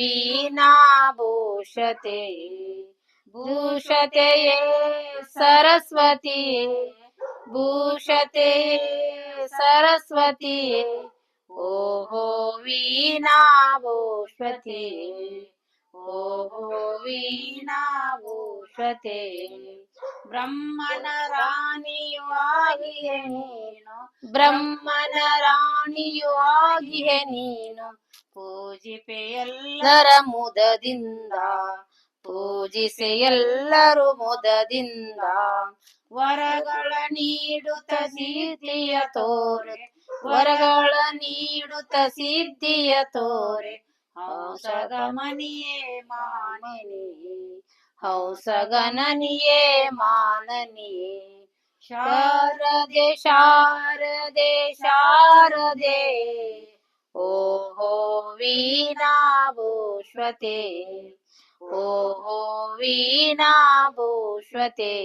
ीणाभूषते भूषते सरस्वती भूषते सरस्वती ओ हो वीणा भोषते ओ हो वीणाभूषते ब्रह्मण राणि नीनु। ब्रह्मण राणि नीनु। ಪೂಜಿಪೆ ಎಲ್ಲರ ಮುದದಿಂದ, ಪೂಜಿಸೆ ಎಲ್ಲರೂ ಮುದದಿಂದ. ವರಗಳ ನೀಡುತ್ತ ಸಿದ್ಧಿಯ ತೋರೆ, ವರಗಳ ನೀಡುತ್ತ ಸಿದ್ಧಿಯ ತೋರೆ. ಹಂಸಗಮನಿಯೇ ಮಾನನಿಯೇ ಹಂಸಗಣನಿಯೇ ಮಾನನಿಯೇ. ಶಾರದೆ ಶಾರದೆ ಶಾರದೆ ಓಹೋ ವೀಣಾಭೂಷ್ವತೆ ಓ ವೀಣಾಭೂಷ್ವತೆ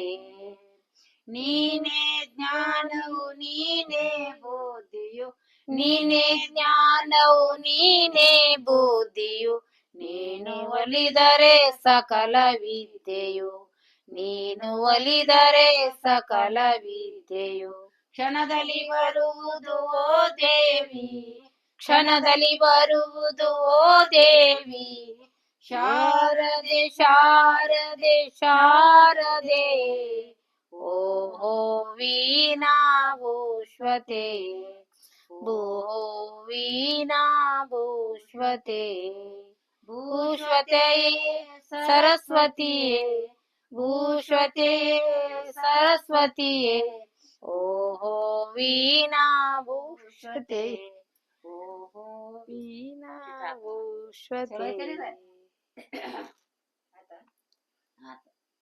ನೀನೇ ಜ್ಞಾನವು, ನೀನೇ ಬುದ್ಧಿಯು, ನೀನೇ ಜ್ಞಾನವು, ನೀನೇ ಬುದ್ಧಿಯು. ನೀನು ಒಲಿದರೆ ಸಕಲ ವಿದ್ಯೆಯು, ನೀನು ಒಲಿದರೆ ಸಕಲ ವಿದ್ಯೆಯು. ಕ್ಷಣದಲ್ಲಿ ಬರುವುದು, ಓ ದೇವಿ. ಕ್ಷಣದಲ್ಲಿ ಬರುವುದು ಓ ದೇವಿ ಶಾರದೆ ಶಾರದೆ ಶಾರದೆ ಓಹೋ ವೀಣಾಭೂಷ್ವತೆ ಭೂ ವೀಣಾಭೂಷ್ವತೆ ಭೂಷ್ವತೆ ಸರಸ್ವತಿಯೇ ಭೂಷ್ವತೆ ಸರಸ್ವತಿಯೇ ಓಹೋ विना औषधे आता